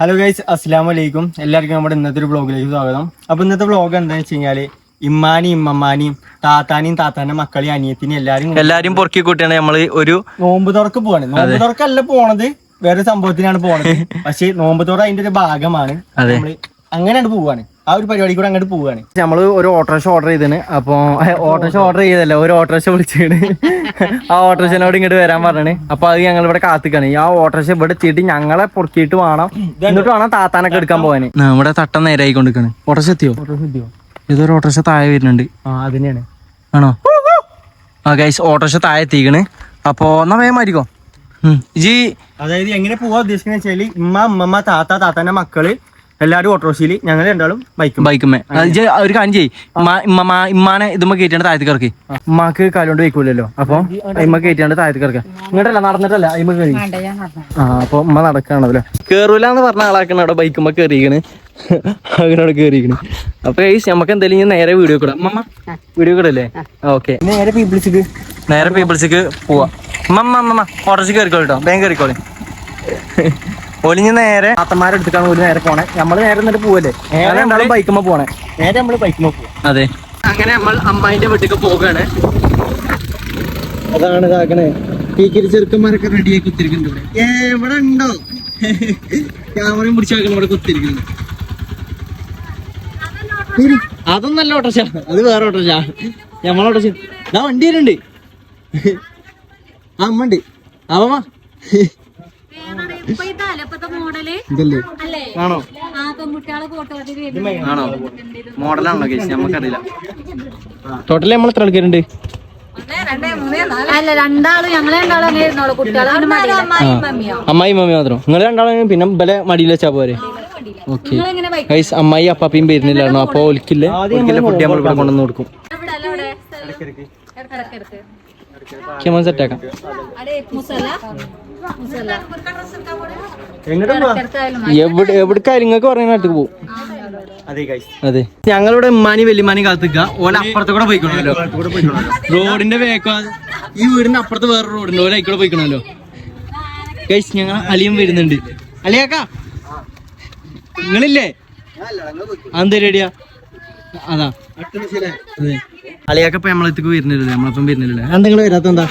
Hello guys അസ്സാം വലൈക്കും എല്ലാവർക്കും നമ്മുടെ ഇന്നത്തെ ഒരു ബ്ലോഗിലേക്ക് സ്വാഗതം. അപ്പോൾ ഇന്നത്തെ ബ്ലോഗ് എന്താണെന്ന് വെച്ച് കഴിഞ്ഞാൽ ഇമ്മാനിയും ഇമ്മമാനിയും താത്താനിയും താത്താന്റെ മക്കളെയും അനിയത്തിനെയും എല്ലാരും എല്ലാരും പൊറുക്കി കൂട്ടിയാണ് നമ്മൾ ഒരു നോമ്പ് തുറക്ക് പോവാണ്. നോമ്പ് തുറക്കല്ല പോണത് വേറെ സംഭവത്തിനാണ് പോണത്. പക്ഷേ നോമ്പ് തുറ അതിന്റെ ഒരു ഭാഗമാണ്. നമ്മൾ അങ്ങനെയാണ് പോവാണ്. ആ ഒരു പരിപാടി കൂടെ അങ്ങോട്ട് പോവുകയാണ് നമ്മൾ ഒരു ഓട്ടോറിക്ഷ ഓർഡർ ചെയ്തിന്. അപ്പൊ ഓട്ടോറിക്ഷ ഓർഡർ ചെയ്തല്ല ഒരു ഓട്ടോറിക്ഷ വിളിച്ചിട്ട് ആ ഓട്ടോറിക്ഷനോട് ഇങ്ങോട്ട് വരാൻ പറഞ്ഞു അപ്പൊ അത് ഞങ്ങൾ ഇവിടെ കാത്തിക്കാണ് ആ ഓട്ടോറിക്ഷ ഇവിടെ എത്തിയിട്ട് ഞങ്ങളെ പൊറുക്കിയിട്ട് വേണം. എന്നിട്ട് വേണം താത്താനൊക്കെ എടുക്കാൻ പോവാന്. നമ്മുടെ തട്ടം നേരായി കൊണ്ടിരിക്കണ് ഓട്ടോറിക്ഷ എത്തിയോ? ഇതൊരു ഓട്ടോറിക്ഷ താഴെ വരുന്നുണ്ട്. ആ അതിനെയാണ് ആണോ? ആ ഗൈസ് ഓട്ടോറിക്ഷ താഴെ എത്തിക്കണ്. അപ്പോ എന്നാ വേഗം മാറ്റിക്കോ. ജി അതായത് എങ്ങനെ പോവാ ഉദ്ദേശിക്കുന്ന വെച്ചാൽ ഇമ്മ അമ്മമ്മ താത്ത താത്താന്റെ മക്കൾ എല്ലാരും ഓട്ടോറിക്ഷയിൽ ഞങ്ങൾ രണ്ടാളും ബൈക്കും. ബൈക്കുമേ ഒരു കാര്യം ചെയ്യ്. ഇമ്മ- ഇമ്മ ഇമ്മാനെ ഇതുമ്മ കയറ്റിയാണ് താഴത്തേക്ക് ഇറക്കി. ഉമ്മാക്ക് കാലുകൊണ്ട് വെക്കൂലല്ലോ അപ്പൊ അമ്മ കയറ്റാണ്ട് താഴത്തേക്ക് ഇറക്കുക. ഇങ്ങോട്ടല്ല നടന്നിട്ടല്ല അമ്മ കയറി ആ അപ്പൊ ഉമ്മ നടക്കാണല്ലോ. കേറൂലെന്ന് പറഞ്ഞ ആളാക്കണ അവിടെ ബൈക്കുമ്പോ കേറിക്കണ് അങ്ങനോട് കയറിയിരിക്കണ് അപ്പൊ നമുക്ക് എന്തായാലും ഇനി നേരെ വീഡിയോ കൂടാം അമ്മ വീഡിയോ കൂടല്ലേ ഓക്കെ നേരെ പീപ്പിൾസിക്ക്. നേരെ പീപ്പിൾസിക്ക് പോവാ. അമ്മ അമ്മ ഓട്ടോറിച്ച് കയറിക്കോളി കേട്ടോ ബാങ്ക് കയറിക്കോളി ഒലിഞ്ഞ് നേരെ താത്തമാരെ എടുത്തിട്ടാണ് ഒരു നേരെ പോണേ. നമ്മൾ നേരെ എന്നിട്ട് പോവല്ലേ? നേരെ രണ്ടാളും ബൈക്കുമ്പോ പോണേ. നേരെ നമ്മൾ ബൈക്കുമ്പോ പോവാ. അതെ. അങ്ങനെ നമ്മൾ അമ്മായിന്റെ വീട്ടിലേക്ക് പോകാണ് അതാണ് ഇതാക്കണേ ടീക്കരി ചെറുക്കന്മാരൊക്കെ റെഡിയായി കുത്തിരിക്കുന്നുണ്ട് എവിടെ ഉണ്ടോ? ക്യാമറയും പിടിച്ചാക്കണം ഇവിടെ കുത്തിരിക്കുന്നു അതൊന്നല്ല ഓട്ടോറിച്ച അത് വേറെ ഓട്ടോറിച്ച ഞമ്മളെ ഓട്ടോഷ ഞാൻ വണ്ടി വരുന്നുണ്ട്. ആ അമ്മ ഉണ്ട്. ആണോ? ആണോ? മോഡലാണോ കേസ് നമുക്കറിയില്ല ടോട്ടലി നമ്മൾ എത്ര ആൾക്കാരുണ്ട്? അല്ല രണ്ടാളും രണ്ടാളും കുട്ടികളെ. അമ്മായി മമ്മി മാത്രം. നിങ്ങൾ രണ്ടാളും പിന്നെ ബല മടിയിൽ വെച്ചാ പോരെ? ഓക്കെ ഗൈസ് അമ്മായി അപ്പാപ്പയും വരുന്നില്ലായിരുന്നു അപ്പൊ ഒലിക്കില്ലേ ഒലിക്കില്ല ഫുഡ് നമ്മൾ ഇവിടെ കൊണ്ടുവന്ന്. കൊടുക്കും. ക്യാമറ സെറ്റ് എവിടെ എവിടേക്കായാലും നിങ്ങൾക്ക് പറഞ്ഞ നാട്ടിൽ പോകും അതെ ഞങ്ങളുടെ ഉമ്മാനി വെല്ലുമാനി കാത്തിക്ക. ഓല അപ്പുറത്ത് കൂടെ പോയിക്കണല്ലോ. റോഡിന്റെ വേക്ക ഈ വീടിന്റെ അപ്പുറത്ത് വേറെ റോഡുണ്ട് ഓല ആയിക്കൂടെ പോയിക്കണല്ലോ. ഗൈസ് ഞങ്ങൾ അലിയും വരുന്നുണ്ട്. അലിയാക്ക നിങ്ങളില്ലേ? അതെന്താ റെഡിയാ അതാ. അതെ. നമ്മളെത്തേക്ക് വരുന്നില്ല നമ്മളപ്പം വരുന്നില്ല എന്തെങ്കിലും വരാത്ത എന്താ?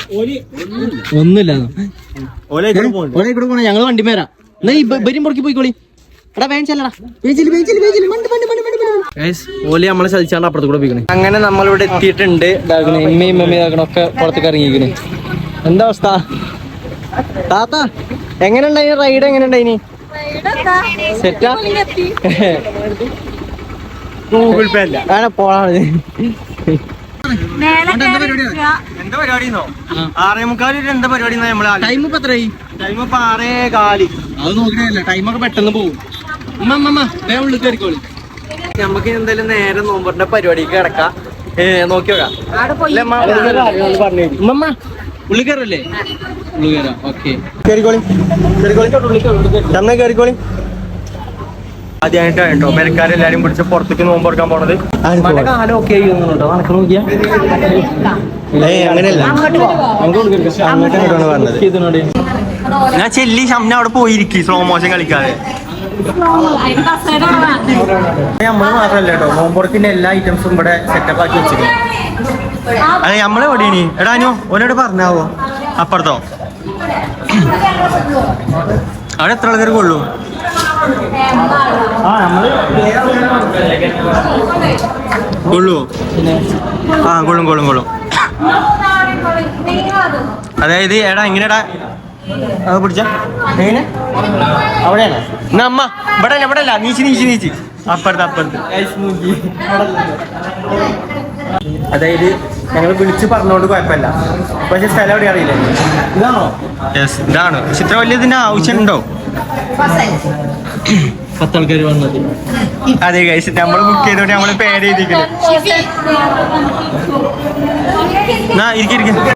ഒന്നുമില്ല. ഓലെ കൂടെ പോണേ ഞങ്ങൾ വണ്ടി മേരാ എന്നാ ബരി മുറക്കി പുറക്കി പോയിക്കോളി. ഓലി നമ്മളെ ചതിച്ചാണ്ട് അപ്പുറത്ത് കൂടെ പോയിക്കണേ. അങ്ങനെ നമ്മളിവിടെ എത്തിയിട്ടുണ്ട്. ഇതാക്കണേ ഇമ്മയും മമ്മയും ഇതാക്കണ പുറത്തേക്ക് ഇറങ്ങിക്കണേ എന്താ അവസ്ഥ? താത്ത എങ്ങനെ ഉണ്ടായി റൈഡ് എങ്ങനെ ഉണ്ടായിനി സെറ്റാ ഗൂഗിൾ പേ അല്ല. പോളാണ് എന്താ പരിപാടി ആറേ മുക്കാൽ വരെ എന്താ പരിപാടി നമ്മൾ ടൈം ഇപ്പൊ എത്രയായി? ടൈം ഇപ്പൊ ആറേ കാലി. അത് നോക്കണല്ല ടൈമൊക്കെ പെട്ടെന്ന് പോകും. ഉമ്മ ഉമ്മ, ഉമ്മ വേഗം ഉള്ളിൽ കയറിക്കോളി. നമുക്ക് എന്തായാലും നേരെ നോമ്പറിന്റെ പരിപാടിക്ക് കിടക്കാം. ഏ നോക്കി? ഉമ്മ, കയറല്ലേ? കയറാം. ഓക്കെ കേറിക്കോളി കേറിക്കോളി തന്നെ കേറിക്കോളി ആദ്യമായിട്ടാണ് കേട്ടോ. പെരക്കാരെല്ലാരും പിടിച്ച് പുറത്തേക്ക് നോമ്പ് തുറക്കാൻ പോണത്. മഴ കാലം ഒക്കെ ആയിരുന്നുണ്ടോ നടക്ക് നോക്കിയാ? ഞാൻ ചെല്ലി ഷംന അവിടെ പോയിരിക്കും. സ്ലോ മോഷൻ കളിക്കാതെ. നമ്മൾ മാത്രല്ല കേട്ടോ. നോമ്പുറത്തിന്റെ എല്ലാ ഐറ്റംസും ഇവിടെ സെറ്റപ്പ് ആക്കി വെച്ചിരിക്കും അതെ നമ്മളെ എവിടെയാണ്? എടാ അനു ഓനോട് പറഞ്ഞാവോ? അപ്പുറത്തോ? അവിടെ എത്ര ആൾക്കാർ കൊള്ളു ആ നമ്മൾ കൊള്ളുവോ ആ കൊള്ളും കൊള്ളും കൊള്ളും അതായത് എടാ എങ്ങനെയാടാ അത് പിടിച്ച. എങ്ങനെ? അവിടെയാണ്. എന്നാ അമ്മ ഇവിടെ അല്ല ഇവിടെ അല്ല നീച്ച് നീച്ച് നീച്ച്. അപ്പുറത്ത് അപ്പുറത്ത്. അതായത് ഞങ്ങൾ വിളിച്ച് പറഞ്ഞോണ്ട് കുഴപ്പമില്ല. പക്ഷെ സ്ഥലം എവിടെ അറിയില്ല? ഇതാണോ? യെസ് ഇതാണ്. ചിത്രം വലിയ ഇതിന്റെ ആവശ്യമുണ്ടോ? പത്താൾക്കാർ വന്നത് അതെ ഗൈസ് നമ്മൾ ബുക്ക് ചെയ്തോണ്ട് നമ്മൾ പേര്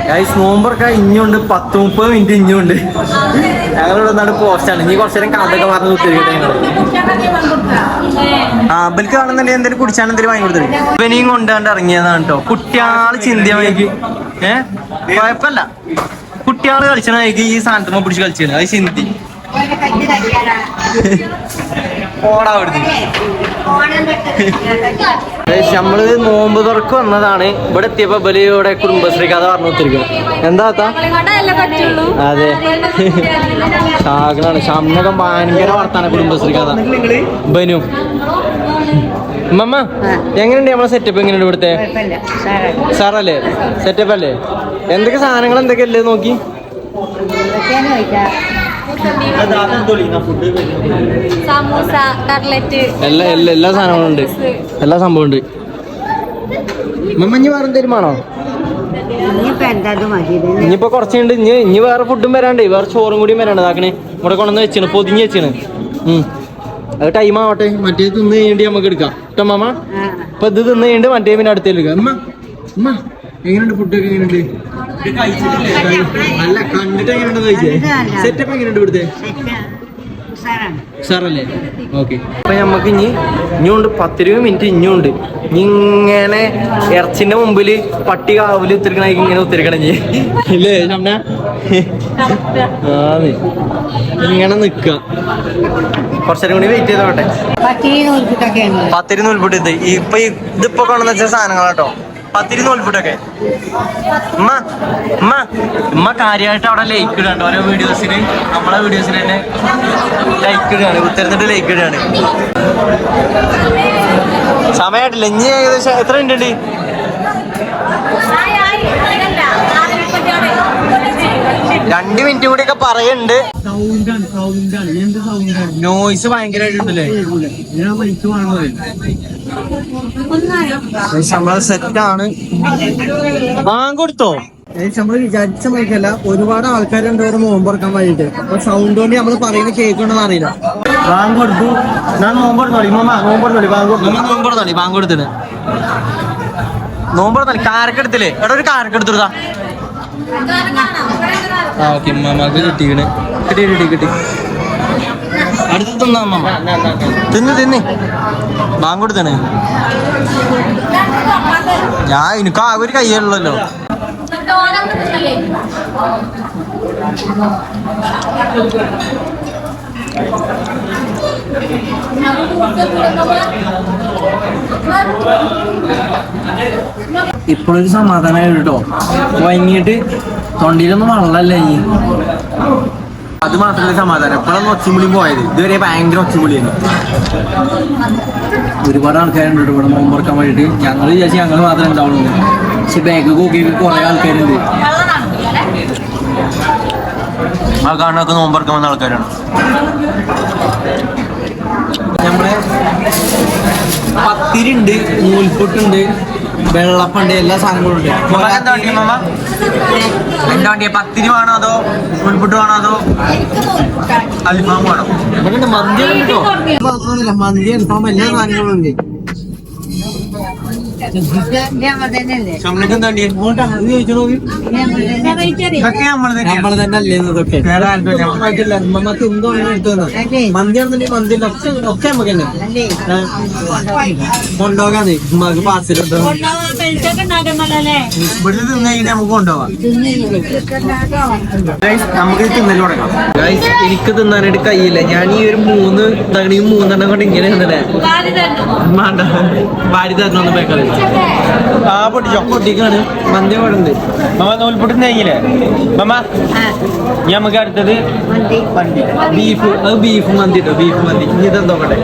ഗൈസ് നോമ്പറൊക്കെ ഇഞ്ഞുണ്ട് പത്ത് മുപ്പത് മിനിറ്റ് ഇഞ്ഞുണ്ട്. ഞങ്ങളിവിടെ നിന്നാണ് പോസ്റ്റാണ് ഇനി കുറച്ചു നേരം കഥയൊക്കെ പറഞ്ഞ് കുത്തിരിക്കട്ടെ ഞങ്ങൾ ആ അബൽക്ക് കാണുന്നുണ്ടെങ്കിൽ എന്തെങ്കിലും കുടിച്ചാൽ എന്തെങ്കിലും വാങ്ങി കൊടുത്തത് ഇവനെയും കൊണ്ടാണ്ട് ഇറങ്ങിയതാണ് കേട്ടോ കുട്ടിയാൾ ചിന്തിയമായിക്ക് ഏഹ് കുഴപ്പമില്ല കുട്ടിയാൾ കളിച്ചണ ഈ സാധനത്തുമ്പോ പിടിച്ച് കളിച്ചാണ് അത് ചിന്തി. ഓടാ അവിടുന്ന്. ഗൈസ്, നമ്മൾ നോമ്പ് തുറക്ക് വന്നതാണ്. ഇവിടെ എത്തിയപ്പോ ബലി ഇവിടെ കുടുംബശ്രീ കഥ പറഞ്ഞു കൊടുത്തിരിക്കും എന്താ അതെ. ഷാഗനാണ് ഷംനകം ഭയങ്കര വർത്താന കുടുംബശ്രീ കഥ. ബനു. മമ്മ എങ്ങനെയുണ്ട് നമ്മളെ സെറ്റപ്പ് എങ്ങനെയുണ്ട് ഇവിടുത്തെ? സാറല്ലേ സെറ്റപ്പ് അല്ലേ? എന്തൊക്കെ സാധനങ്ങൾ എന്തൊക്കെയല്ലേ നോക്കി. സമൂസ കട്ലറ്റ് എല്ലാ എല്ലാ എല്ലാ സാധനങ്ങളും ഉണ്ട് എല്ലാ സംഭവം ഉണ്ട് ഇനി വേറെ തരുമാണോ ഇനിയിപ്പോ കുറച്ചുണ്ട്. ഇനി ഇനി വേറെ ഫുഡും വരാണ്ട്. വേറെ ചോറും കൂടിയും വരാണ്ട്. ഇതാക്കണേ. ഇവിടെ കൊണ്ടുവന്ന് വെച്ചാണ്. പൊതിഞ്ഞ് വെച്ചാണ്. അത് ടൈം ആവട്ടെ. മറ്റേ തിന്ന് കഴിഞ്ഞിട്ട് നമുക്ക് എടുക്കാം. കേട്ടോ മാമ ഇപ്പൊ ഇത് തിന്ന് കഴിഞ്ഞിട്ട് മറ്റേ പിന്നെ അടുത്തേക്ക് എടുക്കാം. അമ്മ അമ്മ എങ്ങനെയുണ്ട് ഫുഡൊക്കെ എങ്ങനെയുണ്ട്? അല്ല കണ്ടിട്ട് എങ്ങനെയുണ്ട് കഴിച്ചേ. സെറ്റപ്പ് എങ്ങനെയുണ്ട് ഇവിടുത്തെ? സാറല്ലേ ഓക്കെ അപ്പൊ നമുക്ക് ഇനി ഇനിയുണ്ട് പത്തിരുപത് മിനിറ്റ് ഇനിയുണ്ട്. ഇങ്ങനെ ഇറച്ചിന്റെ മുമ്പിൽ പട്ടി കാവിൽ ഉത്തിരിക്കണ ഇങ്ങനെ ഉത്തിരിക്കണം ഇനി. ഇല്ലേ ആന്ന്. ഇങ്ങനെ നിക്ക. കുറച്ചേരം കൂടി വെയിറ്റ് ചെയ്തോട്ടെ. പത്തിരി നൂൽപുട്ട് ഇപ്പൊ ഇതിപ്പോ കൊണ്ടുവന്ന വെച്ച സാധനങ്ങളാട്ടോ. പത്തിരി നൂൽപുട്ടൊക്കെ ഉമ്മ ഉമ്മ. ഉമ്മ കാര്യമായിട്ട് അവിടെ ലൈക്ക് ഇടാണ്ട്. ഓരോ വീഡിയോസിന് നമ്മളെ വീഡിയോസിന് തന്നെ ലൈക്ക് ഇടുകയാണ്. കുത്തിരുന്നിട്ട് ലൈക്ക് ഇടുകയാണ്. സമയമായിട്ടില്ല ഇനി ഏകദേശം എത്ര ഉണ്ട്? രണ്ട് മിനിറ്റ് കൂടി ഒക്കെ പറയുന്നുണ്ട് നോയ്സ് ഭയങ്കരമായിട്ടുണ്ടല്ലേ? നമ്മളെ സെറ്റാണ്. ബാങ്ക് കൊടുത്തോ നമ്മൾ വിചാരിച്ച മൈക്കല്ല ഒരുപാട് ആൾക്കാരുണ്ട് ഇവിടെ നോമ്പറക്കാൻ വേണ്ടിട്ട് അപ്പൊ സൗണ്ട് കൊണ്ട് നമ്മൾ പറയുന്നത് കേൾക്കണമെന്ന് അറിയില്ല. ബാങ്ക് കൊടുത്തു ഞാൻ നോമ്പറന്നോളി മമ്മ നോമ്പറന്നോളി കാരക്കെടുത്തില്ലേ? എടാ ഒരു കാരക്കെടുത്തിരുതാ ആ ഓക്കെ മമ്മക്ക് കിട്ടി കിട്ടി കിട്ടി. അടുത്ത് തിന്നാ മമ്മ തിന്ന് തിന്ന്. കൊടുത്തണ് ഞാൻ എനിക്ക് ആ ഒരു കയ്യുള്ളല്ലോ ഇപ്പോഴൊരു സമാധാനമായി കേട്ടോ വൈകിട്ട് തൊണ്ടിയിലൊന്നും വെള്ളമല്ല ഇനി. അത് മാത്രമല്ല സമാധാനം. എപ്പോഴൊന്നും ഒച്ചുമുളി പോയത്. ഇതുവരെ ഭയങ്കര ഒച്ചുമുളിയാണ് ഒരുപാട് ആൾക്കാരുണ്ട് ഇവിടെ നോമ്പറക്കാൻ വേണ്ടിയിട്ട്. ഞങ്ങൾ വിചാരിച്ചു ഞങ്ങൾ മാത്രമേ ഉണ്ടാവുള്ളൂ. പക്ഷെ ബാഗ് കൂക്കിയൊക്കെ കുറെ ആൾക്കാരുണ്ട്. ആ കാണാനൊക്കെ നോമ്പറക്കാൻ വന്ന ആൾക്കാരാണ്. നമ്മളെ പത്തിരിണ്ട് നൂൽപുട്ടുണ്ട്. വെള്ളപ്പുണ്ട് എല്ലാ സാധനങ്ങളും ഉണ്ട്. എന്താ വണ്ടിയ പത്തിരി വേണോ അതോ നൂൽപുട്ട് വേണോ അതോ അൽഫാം വേണോ? ഇവിടെ മന്തി മന്തി അൽഫാം എല്ലാ സാധനങ്ങളും ഉണ്ട്. എന്താ എടുത്തു. മന്തി. ഒക്കെ ഒക്കെ നമുക്ക് തന്നെ തിന്നു കഴിഞ്ഞാൽ നമുക്ക് നമുക്ക് തിന്നൽ തുടങ്ങാം. എനിക്ക് തിന്നാനായിട്ട് കയ്യില്ല. ഞാൻ ഈ ഒരു മൂന്ന് തകണി മൂന്നെണ്ണം കൊണ്ട് ഇങ്ങനെ തിന്നലേ വേണ്ട വാരി തരണോന്ന് ബേക്കറി ആ പൊട്ടിച്ചോ പൊട്ടിക്കാണ്. മന്തി അവിടെ ഉണ്ട്. മമ്മ നൂൽപൊട്ടി നെയ്യില്ലേ മമ്മ ഇനി നമുക്ക് അടുത്തത് മന്തി. ബീഫ്. അത് ബീഫ് മന്തി കേട്ടോ ബീഫ് മന്തി. ഇനി ഇതെന്തോക്കട്ടെ?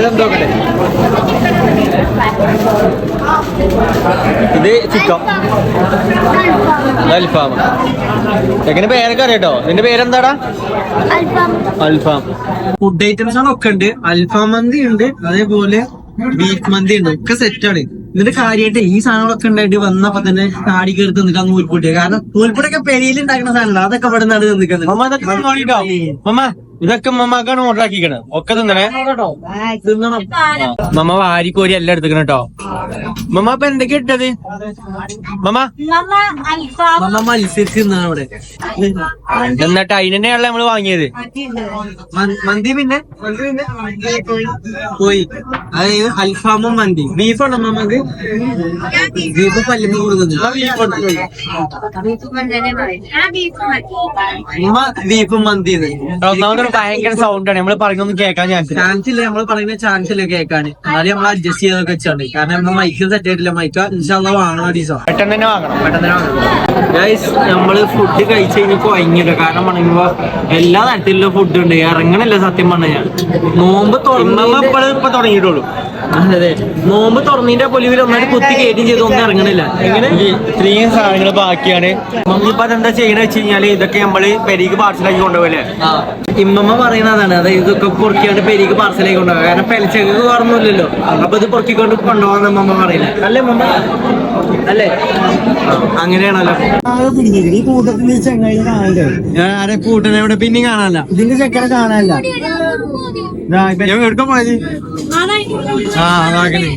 ഇതെന്തോക്കട്ടെ ഇത് ചിക്കൻ. അൽഫാം. എങ്ങനെ പേരൊക്കെ അറിയട്ടോ? നിന്റെ പേരെന്താടാ? അൽഫാം. ഫുഡ് ഐറ്റംസ് ആണ് ഒക്കെ ഉണ്ട്. അൽഫാം മന്തി ഉണ്ട്. അതേപോലെ ബീഫ് മന്തി ഉണ്ട്. ഒക്കെ സെറ്റ് ആണ്. ഇതിന്റെ കാര്യമായിട്ട് ഈ സാധനങ്ങളൊക്കെ ഉണ്ടായിട്ട് വന്നപ്പോ തന്നെ താടി കയറി തിന്നിട്ട് നൂൽപ്പൂട്ടിയ കാരണം നൂൽപ്പൂട്ടൊക്കെ പെരിയിൽ ഉണ്ടാക്കുന്ന സാധനമാണ് അതൊക്കെ ഇവിടെ നിന്നാണ് തിന്നിക്കുന്നത് മമ്മ ഇതൊക്കെ മമ്മാക്കാണ് ഓർഡർ ആക്കിക്കണ്. ഒക്കെ തിന്നണേ? തിന്നണം. മമ്മ വാരിക്കോരി എല്ലാം എടുത്തിക്കണം കേട്ടോ മമ്മ അപ്പൊ എന്തൊക്കെ ഇട്ടത്? മമ്മ? മമ്മ മത്സരിച്ച് തിന്നാണ് ഇവിടെ. എന്നിട്ട് അതിനെയാണല്ലോ നമ്മൾ വാങ്ങിയത്. മന്തി പിന്നെ? പോയി. അതായത് അൽഫാമും മന്തി. ബീഫാണോ മമ്മക്ക് ബീഫ് പല്ലിന് പല്ലുമ്പ് ബീഫും മന്തി ഒന്നാമത് ഭയങ്കര സൗണ്ട് ആണ്. നമ്മൾ പറയുന്നൊന്നും കേൾക്കാൻ ചാൻസ് ചാൻസ് ഇല്ല. നമ്മൾ പറയുന്ന ചാൻസ് ഇല്ല കേൾക്കാൻ. എന്നാലും നമ്മൾ അഡ്ജസ്റ്റ് ചെയ്തൊക്കെ വെച്ചാണ് കാരണം നമ്മൾ മൈക്ക് സെറ്റ് ആയിട്ടില്ല. മൈക്ക് ഇൻഷാല്ല വാങ്ങണം ദിവസം. പെട്ടെന്ന് തന്നെ വാങ്ങണം. പെട്ടെന്ന് തന്നെ വാങ്ങണം. ഗൈസ് നമ്മൾ ഫുഡ് കഴിച്ച് കഴിഞ്ഞപ്പോ ഭയങ്കര കാരണം പറയുമ്പോ എല്ലാ തരത്തിലുള്ള ഫുഡ് ഉണ്ട്. ഇറങ്ങണില്ല സത്യം പറഞ്ഞ ഞാൻ നോമ്പ് തുറന്നപ്പോഴും ഇപ്പൊ തുടങ്ങിയിട്ടുള്ളൂ. അതെ നോമ്പ് തുറന്നിന്റെ പൊലിവിൽ ഒന്നായിട്ട് കുത്തി കയറ്റും ചെയ്ത്. ഒന്നും ഇറങ്ങണില്ല. എങ്ങനെ? ഇത്രയും സാധനങ്ങൾ ബാക്കിയാണ്. നമ്മളിപ്പോ ഇപ്പൊ അതെന്താ ചെയ്യണ വെച്ച് കഴിഞ്ഞാൽ ഇതൊക്കെ നമ്മൾ പെരീക്ക് പാർസലാക്കി കൊണ്ടുപോകല്ലേ ഇമ്മമ്മ പറയുന്നതാണ് അതായത് ഇതൊക്കെ പൊറുക്കിയാണ്ട് പെരിക്ക് പാർസലേക്ക് കൊണ്ടുപോകുക കാരണം പെലച്ചക്ക് കുറഞ്ഞില്ലല്ലോ അപ്പൊ ഇത് പൊറുക്കിക്കൊണ്ട് കൊണ്ടുപോകാന്ന് അമ്മമ്മ പറയില്ല അല്ലേ അമ്മ അല്ലേ? അങ്ങനെയാണല്ലോ. ആരെ കൂട്ടനെ ഇവിടെ പിന്നെയും കാണാനല്ല. ഇതിന്റെ ചെക്കനെ കാണാനല്ല. എടുക്കാൻ പോയത്? ആ അതാക്കണേ.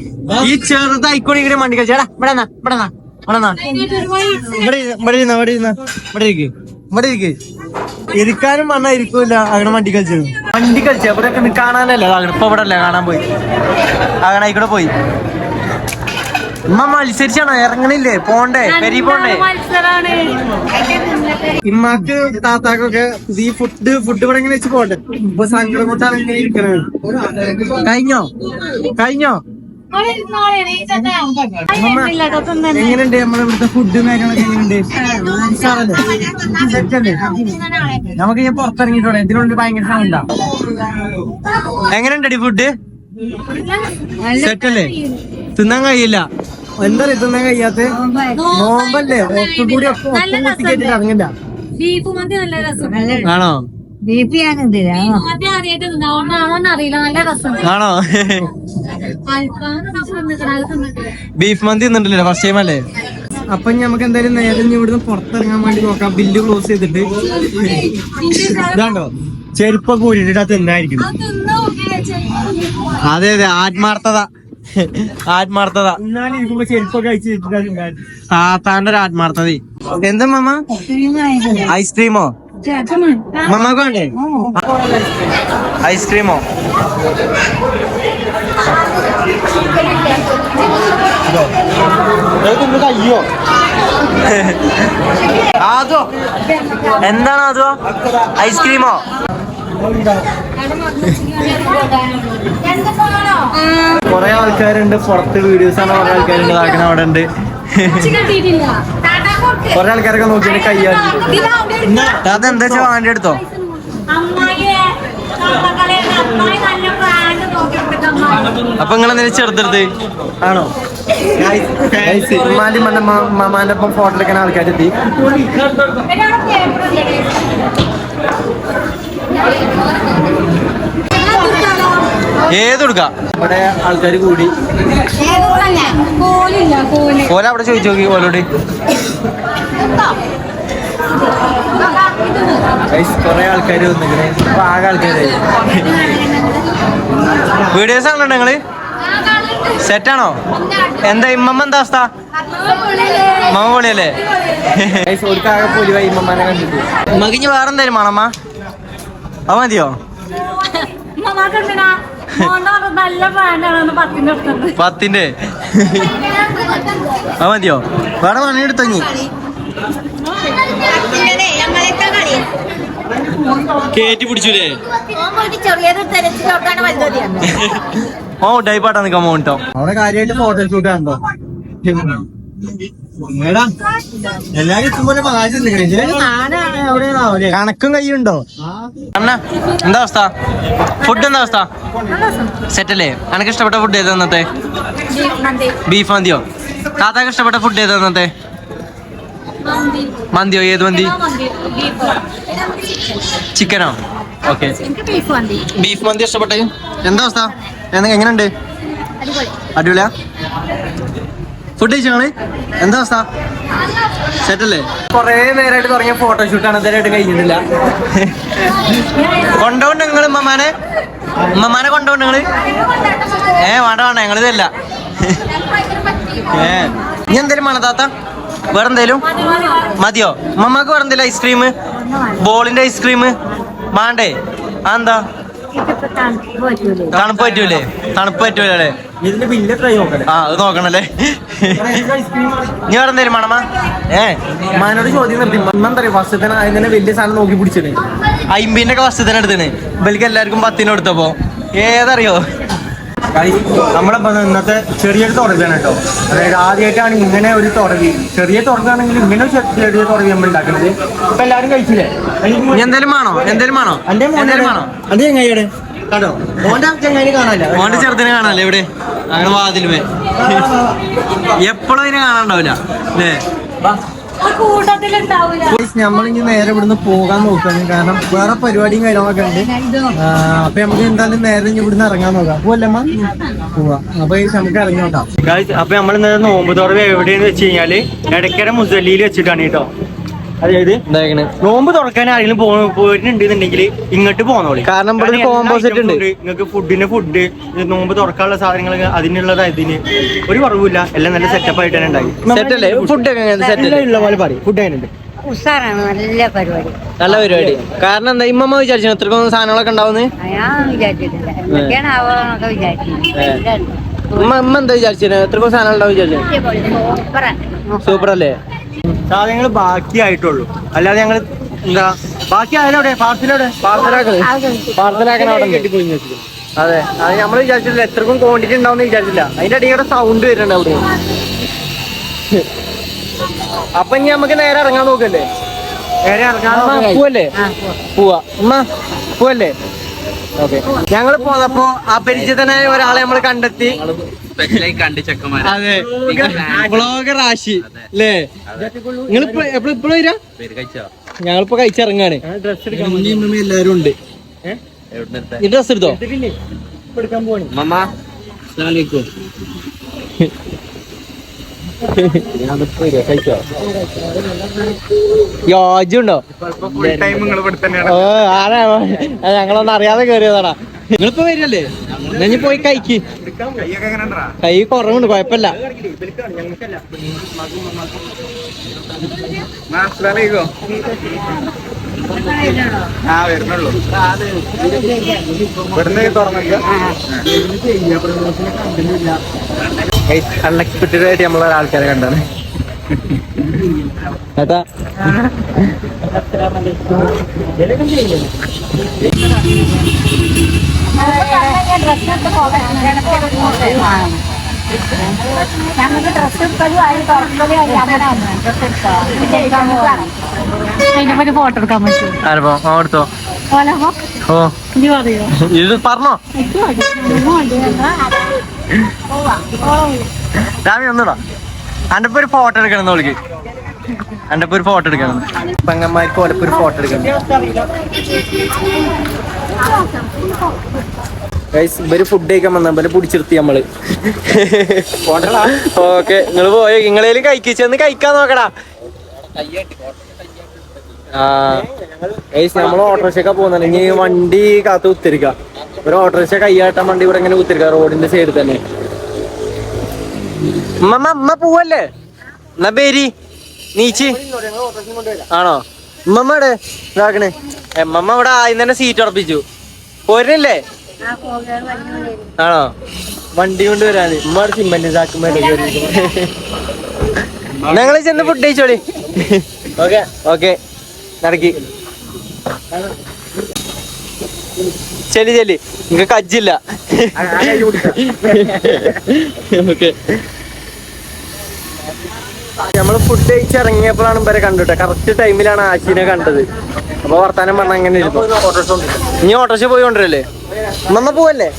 ഈ ചെറുതായിക്കോണി ഇങ്ങനെ വണ്ടി ചേടാ ഇവിടെ ഇവിടെ. ഇവിടെ ഇവിടെ ഇരുന്ന ഇവിടെ ഇരുന്ന. ഇവിടെ ഇരിക്ക്. ഇവിടെ ഇരിക്ക്. ഇരിക്കാനും വന്നാ ഇരിക്കൂല. അങ്ങനെ വണ്ടി കളിച്ചു വണ്ടി കളിച്ചു. അവിടെയൊക്കെ ഒക്കെ കാണാനല്ല? അങ്ങനെ ഇപ്പൊ ഇവിടെ അല്ല കാണാൻ പോയി. അങ്ങനെ ആയിക്കൂടെ പോയി. ഉമ്മ മത്സരിച്ചാണോ? ഇറങ്ങണില്ലേ? പോണ്ടേ? പെരി പോണ്ടേ? ഇമ്മക്ക് ഇമ്മാക്ക് താത്താക്കൊക്കെ ഈ ഫുഡ് ഫുഡ് ഇവിടെ എങ്ങനെ വെച്ച് പോണ്ടേ? ഇപ്പൊ സങ്കടം കൊണ്ടാണ് ഇങ്ങനെ ഇരിക്കണേ കഴിഞ്ഞോ? കഴിഞ്ഞോ? എങ്ങനെയുണ്ട് നമ്മുടെ ഇവിടുത്തെ ഫുഡ് കാര്യങ്ങളൊക്കെ എങ്ങനെയുണ്ട്? നമുക്ക് ഞാൻ പുറത്തിറങ്ങിയിട്ടുണ്ട് ഇതിനുള്ളിൽ ഭയങ്കര സൗണ്ടാ എങ്ങനെയുണ്ടടി ഫുഡ് സെറ്റല്ലേ? തിന്നാൻ കഴിയില്ല. എന്താ തിന്നാൻ കഴിയാത്ത? നോമ്പല്ലേ? ഒക്കെ കൂടി ഒക്കെ ഇറങ്ങില്ല ആണോ? ആണ്? ബീഫ് മന്തി തിന്നിട്ടില്ല ഫസ്റ്റ് ടൈം അല്ലേ? അപ്പൊ നമുക്ക് എന്തായാലും നേരെ ഇനി ഇവിടുന്ന് പുറത്തിറങ്ങാൻ വേണ്ടി നോക്കാം. ബില്ല് ക്ലോസ് ചെയ്തിട്ട്. ഇതാണ്ടോ? ചെരുപ്പൊക്കെ ഊരിട്ടിട്ട് തിന്നായിരിക്കും. അതെ അതെ ആത്മാർത്ഥത. ആത്മാർത്ഥത. ചെരുപ്പൊക്കെ അയച്ചു താത്താന്റെ ഒരു ആത്മാർത്ഥത. എന്താ മാമ? ഐസ്ക്രീമോ മമ്മക്ക് വേണ്ടേ ഐസ്ക്രീമോ അയ്യോ ആദോ? എന്താണ് ആദോ? ഐസ്ക്രീമോ? കൊറേ ആൾക്കാരുണ്ട് പുറത്ത് വീഡിയോസ് ആണ് കുറെ ആൾക്കാരുണ്ട് ഇതാക്കണ അവിടെ ഉണ്ട് കൊറേ ആൾക്കാരൊക്കെ നോക്കിയിട്ട് കയ്യാറി അതെന്താ വെച്ചാ വാണ്ടി എടുത്തോ? അപ്പൊ നിങ്ങൾ എന്തെങ്കിലും ചെറുതെടുത്ത്? ആണോ? ഉമ്മാന്റെ മാമാന്റെ ഒപ്പം ഫോട്ടോ എടുക്കാൻ ആൾക്കാരെത്തി ഏതെടുക്കാം? ഇവിടെ ആൾക്കാർ കൂടി. കോൽ? ഓല അവിടെ ചോദിച്ചു നോക്കി ഓലോട്. കൊറേ ആൾക്കാർ ആകെ ആൾക്കാര്. വീഡിയോസ് ആണോ നിങ്ങൾ? സെറ്റാണോ എന്താ ഇമ്മമ്മ എന്താ അവസ്ഥ? മമ്മ പൊളിയല്ലേ? ആകെ പൊലിവായി ഇമ്മമ്മനെ കണ്ടിട്ട്. മകിഞ്ഞ് വേറെ എന്തായാലും വേണമ്മ അത് മതിയോ? പത്തിന്റെ അത് മതിയോ? വേറെ പണി എടുത്തങ്ങി കേറ്റി പിടിച്ചൂലേ? ഓ ഡൈപ്പാട്ടാ നിക്കാൻ പോകട്ടോ അവിടെ കാര്യമായിട്ട് ഫോട്ടോ ഷൂട്ട് ആണോ കണക്കും കയ്യുണ്ടോ അണ്ണ എന്താ അവസ്ഥ? ഫുഡ് എന്താ അവസ്ഥ? സെറ്റല്ലേ അനക്ക് ഇഷ്ടപ്പെട്ട ഫുഡ് ഏതാ അന്നത്തെ ബീഫ് മന്തിയോ? താത്താക്ക് ഇഷ്ടപ്പെട്ട ഫുഡ് ഏതാ ഇന്നത്തെ? മന്തി മന്തിയോ? ഏത് മന്തി? ചിക്കനോ? ഓക്കെ. ബീഫ് മന്തി. ബീഫ് മന്തി ഇഷ്ടപ്പെട്ടെ? എന്താ അവസ്ഥ? എങ്ങനെയുണ്ട്? അടിപൊളി. അടിപൊളിയാ? ഫുഡ് കഴിച്ചാണ് എന്താ അവസ്ഥ? സെറ്റല്ലേ? കൊറേ നേരമായിട്ട് തുടങ്ങിയ ഫോട്ടോഷൂട്ടാണ് ഇതുവരെയായിട്ട് കഴിഞ്ഞിട്ടില്ല. കൊണ്ടോണ്ട് നിങ്ങൾ ഉമ്മമാനെ? ഉമ്മമാനെ കൊണ്ടോണ്ട് നിങ്ങൾ? ഏ വേണ്ട വേണ്ട. ഞങ്ങളിതല്ല. ഏ. ഇനി എന്തേലും വേണോ താത്ത വേറെ എന്തേലും മതിയോ? ഉമ്മമാക്ക് വേറെ എന്തേലും ഐസ്ക്രീം ബോളിന്റെ ഐസ്ക്രീം മാണ്ടേ? ആ എന്താ തണുപ്പ് പറ്റൂലേ? തണുപ്പ് പറ്റൂലേ ആ അത് നോക്കണല്ലേ? നീ വേറെ എന്തേലും വേണമാ ഏ? മാനോട് ചോദ്യം നിർത്തി മമ്മ എന്താ പറയാ ഫസ്റ്റ് വലിയ സാധനം നോക്കി പിടിച്ചത് അയിമ്പിന്റെ ഒക്കെ വസ്തുതന്നെ എടുത്തിന്. ഇവർക്ക് എല്ലാവർക്കും പത്തിന് കൊടുത്തപ്പോ. ഏതറിയോ? നമ്മളെ ഇന്നത്തെ ചെറിയൊരു തുടക്കാണ് കേട്ടോ. അതായത് ആദ്യമായിട്ടാണ് ഇങ്ങനെ ഒരു തുടവി ചെറിയ തുടക്കാണെങ്കിൽ ഇങ്ങനെ ഒരു ചെറിയ തുടവി നമ്മൾ ഉണ്ടാക്കുന്നത്. ഇപ്പൊ എല്ലാരും കഴിച്ചില്ലേ? എന്തെങ്കിലും എന്തേലും ആണോ എന്തേലും വേണോ? എന്റെ അന്റെ ചങ്ങായിയുടെ? കണ്ടോ? ഓന്റെ ചങ്ങായി കാണാനില്ല. മോന്റെ ചെറുതിനെ കാണാല്ലേ ഇവിടെ? അങ്ങനെ വാതിലുമേ എപ്പോഴും അതിനെ കാണാണ്ടാവില്ല അല്ലേ നമ്മളിനി നേരെ ഇവിടുന്ന് പോകാൻ നോക്കാണ്. കാരണം വേറെ പരിപാടിയും കാര്യങ്ങളൊക്കെ ഉണ്ട്. അപ്പൊ നമുക്ക് എന്തായാലും നേരെ ഇനി ഇവിടുന്ന് ഇറങ്ങാൻ നോക്കാം. പോവല്ലമ്മ പോവാ. അപ്പൊ നമുക്ക് ഇറങ്ങി നോക്കാം അപ്പൊ നമ്മൾ ഇന്നലെ നോമ്പ് തുറവ് എവിടെയെന്ന് വെച്ച് കഴിഞ്ഞാൽ ഇടയ്ക്കര മുസല്ലിയിൽ വെച്ചിട്ടാണ് കേട്ടോ. അതായത് നോമ്പ് തുറക്കാൻ ആരെങ്കിലും പോയിട്ടുണ്ടെന്നുണ്ടെങ്കിൽ ഇങ്ങോട്ട് പോന്നോളി. കാരണം ഇവിടെ item ഉണ്ട്. food, നിങ്ങൾക്ക് ഫുഡിന് ഫുഡ് നോമ്പ് തുറക്കാനുള്ള സാധനങ്ങൾ അതിനുള്ളത് ഇതിന്. ഒരു കുറവില്ല എല്ലാം നല്ല സെറ്റപ്പ് ആയിട്ട് തന്നെ ഉണ്ടായി. ഫുഡ് ഉഷാറാണ് നല്ല പരിപാടി. നല്ല പരിപാടി. കാരണം എന്താ ഇമ്മമ്മ വിചാരിച്ചു ഇത്രക്കൊന്നും സാധനങ്ങളൊക്കെ ഉണ്ടാവുന്നത് ഞാൻ വിചാരിച്ചിട്ടില്ല. എന്തൊക്കെയാണ് ഉമ്മ എന്താ വിചാരിച്ചത് എത്രക്കും സാധനങ്ങളുണ്ടാവും ഉണ്ടാവും വിചാരിച്ചു സൂപ്പർ അല്ലേ സാധനങ്ങൾ ബാക്കിയായിട്ടുള്ളൂ. അല്ലാതെ ഞങ്ങൾ എന്താ ബാക്കി അതിലവിടെ പാർസലവിടെ. അതെ അത് നമ്മൾ വിചാരിച്ചില്ല എത്രക്കും ക്വാണ്ടിറ്റി ഉണ്ടാവും വിചാരിച്ചില്ല അതിന്റെ അടിയുടെ സൗണ്ട് വരുന്നുണ്ട് അവിടെ അപ്പൊ ഇനി നമുക്ക് നേരെ ഇറങ്ങാൻ നോക്കല്ലേ? നേരെ ഇറങ്ങാൻ പോവല്ലേ? പോവാ. ഉമ്മ പോവല്ലേ? ഓക്കെ. ഞങ്ങൾ പോന്നപ്പോ അപരിചിതനായ ഒരാളെ നമ്മൾ കണ്ടെത്തി. അതെ. ബ്ലോഗർ ആശി. അല്ലേ നിങ്ങൾ എപ്പോഴും ഇപ്പോഴും വരാ? ഞങ്ങളിപ്പോ കഴിച്ചിറങ്ങാണ്. എല്ലാരും ഉണ്ട്. ഈ ഡ്രസ് എടുത്തോ? യോജുണ്ടോ? ഞങ്ങളൊന്നും അറിയാതെ കേറിയതാടാ. നിങ്ങളിപ്പോ വരില്ലേ? എന്നാ പോയി കഴിക്ക്. കൈ കുറവുണ്ട് കൊഴപ്പല്ല ആ വരുന്നുള്ളൂ. ഇവിടുന്ന് തുറന്നില്ല അൺഎക്സ്പെക്ടഡ് ആയിട്ട് നമ്മളെ ആൾക്കാരെ കണ്ടാണ് ഏട്ടാ. ഞങ്ങൾക്ക് ഡ്രസ് എടുക്കലും അതിൽ തുറക്കലും അങ്ങനെ അതിനെ പറ്റി ഫോട്ടോ എടുക്കാൻ പറ്റും എടുത്തോ? ഓ. ഇത് പറഞ്ഞോ? രാമി ഒന്നുടാ. അന്റെ ഒരു ഫോട്ടോ എടുക്കണം വിളിക്ക്. അന്റെ ഒരു ഫോട്ടോ എടുക്കണം. പെങ്ങന്മാർക്ക് ഓലപ്പോ ഒരു ഫോട്ടോ എടുക്കണം. ഇവർ ഫുഡ് കഴിക്കാൻ വന്ന ഇവരെ പിടിച്ചിരുത്തി നമ്മൾ. ഓക്കെ നിങ്ങൾ പോയോ. നിങ്ങളേലും കഴിക്കിച്ചെന്ന് കഴിക്കാൻ നോക്കടാ. ആ. നമ്മൾ ഓട്ടോറിക്ഷയൊക്കെ പോകുന്നുണ്ട് ഇനി വണ്ടി കാത്ത് കുത്തിരിക്ക. ഒരു ഓട്ടോറിക്ഷ കൈയാട്ടാൻ വണ്ടി ഇവിടെ ഇങ്ങനെ കുത്തിരിക്ക. റോഡിന്റെ സൈഡിൽ തന്നെ. അമ്മ അമ്മ പോവല്ലേ? എന്നാ പേരി? നീച്ച്. ആണോ? ഉമ്മമ്മടെ ഇതാക്കണേ. എമ്മമ്മ ഇവിടെ ആദ്യം തന്നെ സീറ്റ് ഉറപ്പിച്ചു. പോരുന്നില്ലേ? ആണോ? വണ്ടി കൊണ്ട് വരാന്. ഉമ്മ സിമ്മന്റ് ഞങ്ങൾ ചെന്ന് ഫുഡ് കഴിച്ചോളി. Okay okay. നടക്കി. ചെല്ലി ചെല്ലി നിങ്ങക്ക് കജ്ജില്ല. നമ്മൾ ഫുഡ് കഴിച്ച് ഇറങ്ങിയപ്പോഴാണ് ഇവരെ കണ്ടുട്ടെ. കറക്റ്റ് ടൈമിലാണ് ആശീനെ കണ്ടത്. അപ്പൊ വർത്താനം പറഞ്ഞ അങ്ങനെ. ഇനി ഓട്ടോറിക്ഷ പോയി കൊണ്ടുവരല്ലേ? മമ്മ പോവല്ലേ?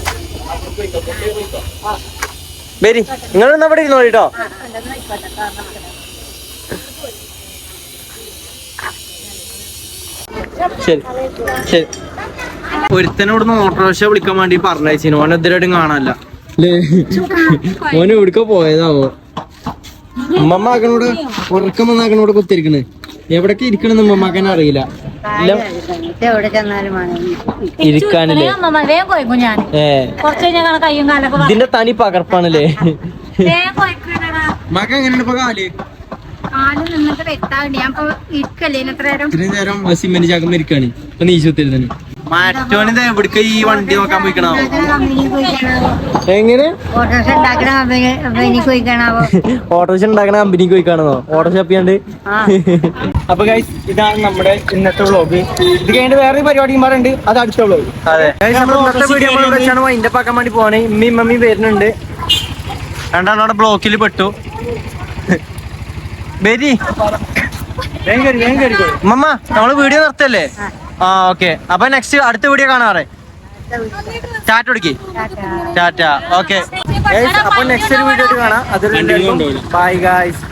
വരി. നിങ്ങൾ അവിടെ ഇരുന്നോ കേട്ടോ ശരി ശരി. ഒരുത്തനോട് ഓട്ടോറിക്ഷ വിളിക്കാൻ വേണ്ടി പറഞ്ഞയച്ചിന്. ഓൻ ഇതുവരെയായിട്ടും കാണാനല്ല. ഓന് എവിടേക്കോ പോയതാവോ? ഉമ്മമ്മ ആക്കണോട് ഉറക്കം വന്നാക്കണോട് കുത്തിരിക്കണ് എവിടൊക്കെ ഇരിക്കണെന്ന് ഉമ്മമാക്കാൻ അറിയില്ല എവിടെ ചെന്നാലും വേണം. ഇരിക്കാനില്ലേ? അമ്മ വേഗം കൊയ്ക്കും ഞാൻ. ഏ. കുറച്ച് കഴിഞ്ഞാൽ കയ്യും കാലൊക്കെ വ- ഇതിന്റെ തനി പകർപ്പാണല്ലേ? വേഗം കൊയ്ക്കണടാ മക എങ്ങനെയാണ് ഇപ്പൊ കാൽ? കാൽ നിന്നിട്ട് വെട്ടാണ്ട് ഞാൻ ഇപ്പൊ ഇരിക്കല്ലേ ഇത്ര നേരം? ഇത്രയും നേരം സിമെന്റ് ചാക്കം ഇരിക്കാണ്. ഇപ്പൊ നീശുത്തിരുന്നു മറ്റോനിത് എവിടേക്ക് ഈ വണ്ടി നോക്കാൻ പോയിക്കണോ? കമ്പനി പോയിക്കണാവോ എങ്ങനെ? ഓട്ടോസ് ഉണ്ടാക്കണ കമ്പനിക്ക് കമ്പനി പോയിക്കണാവോ? ഓട്ടോറിക്ഷ ഉണ്ടാക്കണ കമ്പനിക്ക് പോയി കാണുന്നോ ഓട്ടോ ഷോപ്പിയാണ്ട് ആ. അപ്പൊ ഗൈസ് ഇതാണ് നമ്മുടെ ഇന്നത്തെ വ്ളോഗ് ഇത് കഴിഞ്ഞിട്ട് വേറെ പരിപാടിയും പറയുന്നത് അത് അടുത്ത വ്ളോഗ് അതെ. അപ്പ് വേണ്ടി പോവാണ് ഇമ്മി മമ്മി വരുന്നുണ്ട്. രണ്ടാം അവിടെ ബ്ലോക്കിൽ പെട്ടു. ബേരി. മമ്മ നമ്മൾ വീഡിയോ നിർത്തല്ലേ? ആ ഓക്കെ അപ്പൊ നെക്സ്റ്റ് അടുത്ത വീഡിയോ കാണാറേ ടാറ്റ കൊടുക്കി. ടാറ്റ ഓക്കെ അപ്പൊ നെക്സ്റ്റ് ഒരു വീഡിയോ കാണാം. അതൊരു ബൈ ഗൈസ്